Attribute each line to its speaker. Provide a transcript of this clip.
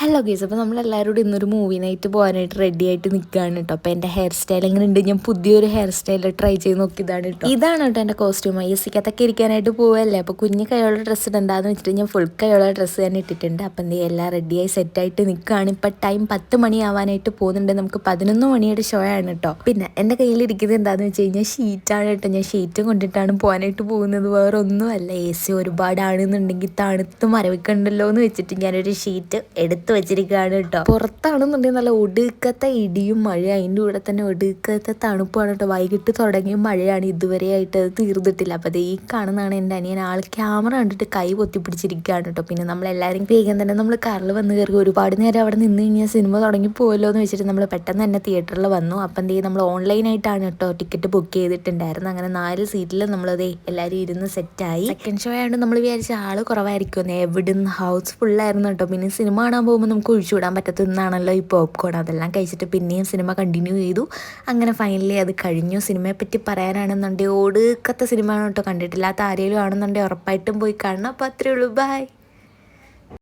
Speaker 1: Hello ഗീസ് അപ്പോൾ നമ്മളെല്ലാവരും കൂടി ഇന്നൊരു മൂവി നൈറ്റ് പോകാനായിട്ട് റെഡി ആയിട്ട് നിൽക്കുകയാണ് കേട്ടോ അപ്പോൾ എന്റെ ഹെയർ സ്റ്റൈൽ എങ്ങനെ ഉണ്ട്? ഞാൻ പുതിയൊരു ഹെയർ സ്റ്റൈൽ ട്രൈ ചെയ്ത് നോക്കിയതാണ് കേട്ടോ ഇതാണ് കേട്ടോ എന്റെ കോസ്റ്റ്യൂം ഐ എസ് സിക്കത്തൊക്കെ ഇരിക്കാനായിട്ട് പോവല്ലേ? അപ്പോൾ കുഞ്ഞു കൈയുള്ള ഡ്രസ്സ് ഇടണ്ടാന്ന് വെച്ചിട്ട് ഞാൻ ഫുൾ കൈയുള്ള ഡ്രസ്സ് തന്നെ ഇട്ടിട്ടുണ്ട്. അപ്പം എന്ത് എല്ലാം റെഡിയായി സെറ്റായിട്ട് നിൽക്കുകയാണ് ഇപ്പം ടൈം പത്ത് മണിയാവാനായിട്ട് പോകുന്നുണ്ട്. നമുക്ക് പതിനൊന്ന് മണിയുടെ ഷോ ആണ് കേട്ടോ പിന്നെ എന്റെ കയ്യിലിരിക്കുന്നത് എന്താണെന്ന് വെച്ച് കഴിഞ്ഞാൽ ഷീറ്റാണ് കേട്ടോ ഞാൻ ഷീറ്റ് കൊണ്ടിട്ടാണ് പോകാനായിട്ട് പോകുന്നത്. വേറെ ഒന്നുമല്ല എ സി ഒരുപാടാണെന്നുണ്ടെങ്കിൽ തണുത്ത് മരവിക്കണ്ടല്ലോ എന്ന് വെച്ചിട്ട് ഞാനൊരു ഷീറ്റ് എടുത്ത് വെച്ചിരിക്കുകയാണ് കേട്ടോ. പുറത്താണെന്നുണ്ടെങ്കിൽ നല്ല ഒടുക്കത്തെ ഇടിയും മഴ അതിന്റെ കൂടെ തന്നെ ഒടുക്കത്തെ തണുപ്പാണ് കേട്ടോ. വൈകിട്ട് തുടങ്ങിയ മഴയാണ് ഇതുവരെയായിട്ട് അത് തീർന്നിട്ടില്ല. അപ്പോൾ ഈ കാണുന്നതാണ് എന്റെ അനിയൻ. ആൾ ക്യാമറ കണ്ടിട്ട് കൈ പൊത്തിപ്പിടിച്ചിരിക്കുകയാണ് കേട്ടോ. പിന്നെ നമ്മളെല്ലാവരും വേഗം തന്നെ നമ്മൾ കാറിൽ വന്ന് കയറി ഒരുപാട് നേരം അവിടെ നിന്ന് കഴിഞ്ഞാൽ സിനിമ തുടങ്ങി പോയല്ലോ എന്ന് വെച്ചിട്ട് നമ്മൾ പെട്ടെന്ന് തന്നെ തിയേറ്ററിൽ വന്നു. അപ്പം എന്ത് നമ്മൾ ഓൺലൈനായിട്ടാണ് കേട്ടോ ടിക്കറ്റ് ബുക്ക് ചെയ്തിട്ടുണ്ടായിരുന്നു അങ്ങനെ നാല് സീറ്റിൽ നമ്മളതേ എല്ലാവരും ഇരുന്ന് സെറ്റായി. സെക്കൻഡ് ഷോ ആയതുകൊണ്ട് നമ്മൾ വിചാരിച്ച ആൾ കുറവായിരിക്കും എവിടുന്ന്? ഹൗസ് ഫുള്ളായിരുന്നു കേട്ടോ. പിന്നെ സിനിമ കാണാൻ നമുക്ക് ഒഴിച്ചുവിടാൻ പറ്റത്തുന്നാണല്ലോ ഈ പോപ്കോൺ അതെല്ലാം കഴിച്ചിട്ട് പിന്നെയും സിനിമ കണ്ടിന്യൂ ചെയ്തു. അങ്ങനെ ഫൈനലി അത് കഴിഞ്ഞു. സിനിമയെ പറ്റി പറയാനാണെന്നുണ്ടെങ്കിൽ ഒടുക്കത്തെ സിനിമ ആണ് കേട്ടോ കണ്ടിട്ടില്ലാത്ത ആരെങ്കിലും ആണെന്നുണ്ടെങ്കിൽ ഉറപ്പായിട്ടും പോയി കാണണം. അപ്പോൾ അത്രയേ ഉള്ളൂ. ബൈ